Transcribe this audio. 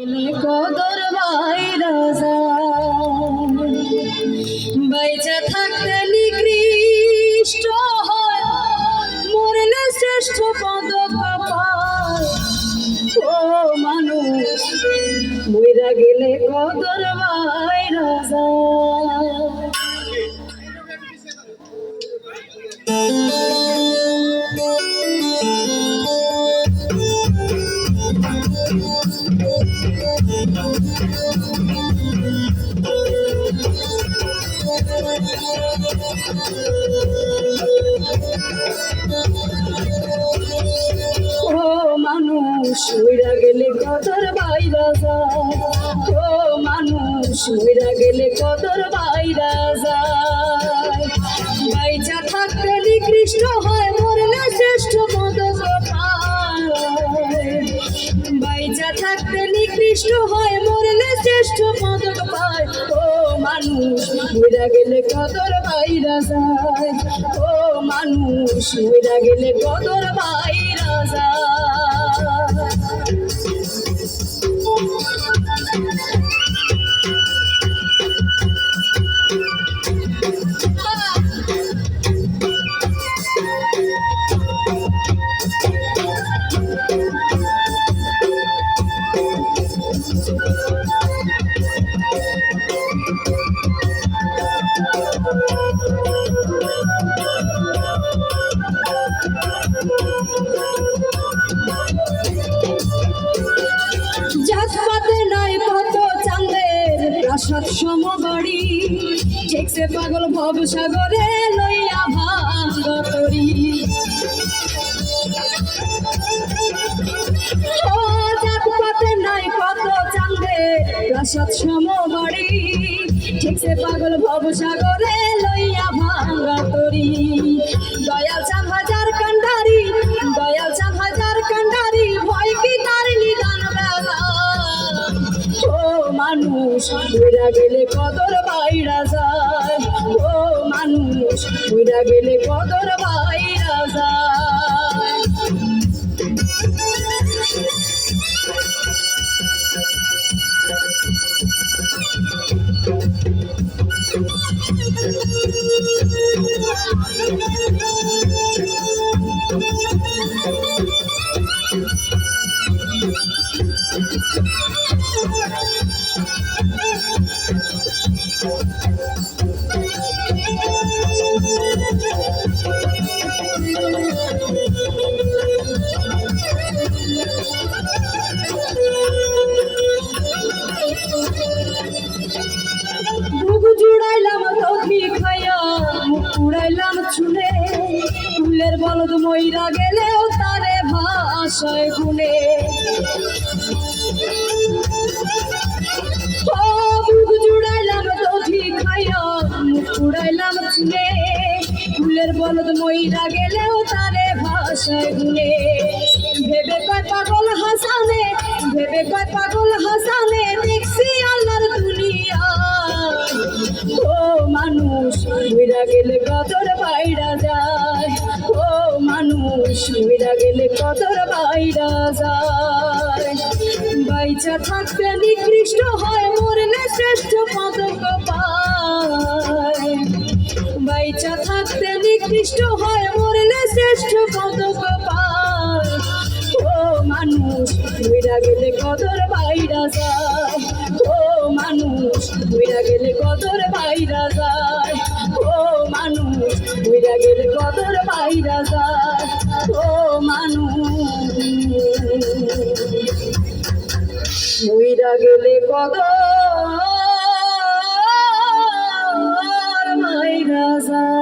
কদর বাইরা বাইচা থাকতে নিকৃষ্ট হয়, মরলে শ্রেষ্ঠ পদ কপাল। ও মানুষ, মইরা গেলে কদর বাইরা ও মানুষ, মইরা গেলে কদর বাইরা যায় ও মানুষ, মইরা গেলে কদর বাইরা যায় বাইচা থাকতে নিকৃষ্ট হয়, মরলে শ্রেষ্ঠ পদ পায় বাইচা থাকতে নিকৃষ্ট হয়, মরলে শ্রেষ্ঠ পদক পায়। মানুষ মইরা গেলে কদর বাইরা যায়। ও মানুষ মইরা গেলে কদর বাইরা যায়। জাতপাতে নাই কত চাঁদের প্রাসাদ সমবাড়ি। ঠেকছে পাগল ভব সাগরে লইয়া ভাঙ্গতরি ও প্রাসাদ সমবাড়ি ঠেকছে পাগল ভব সাগরে লইয়া ভাঙ্গতরি দয়াল চাঁদ হাজার কান্ডারি, দয়াল চাঁদ হাজার কান্ডারি, ভয় কি তার নিদান বেলা? ও মানুষ উইরা গেলে কদর বাইরা যায়। ও মানুষ উইরা গেলে কদর বাইরা যায়। জুড়াইলাম দধি খাইয়া মুখ উড়াইলাম চুলে। ফুলের বলদ মইরা গেলেও তারে ভাষায় গুনে ফুলের মইরা গেলেও তারে ভাষায় গুনে ভেবে কয় পাগল হাসানে, ভেবে কয় পাগল হাসানে দেখছি আল্লাহর দুনিয়া। ও মানুষ উইরা গেলে কদর বাইরা যায়। ও মানুষ উইরা গেলে কদর বাইরা যায়। বাইচা থাকতে নিকৃষ্ট হয়, মরলে শ্রেষ্ঠ পদক পায়। বাইচা থাকতে নিকৃষ্ট হয় মরলে শ্রেষ্ঠ কত কপাল ও মানুষ বুড়া গেলে কদর বাইরা যায়। ও মানুষ বুড়া গেলে কদর বাইরা যায়। ও মানুষ বুড়া গেলে কদর বাইরা যায়। ও মানুষ বুড়া গেলে কদর my razak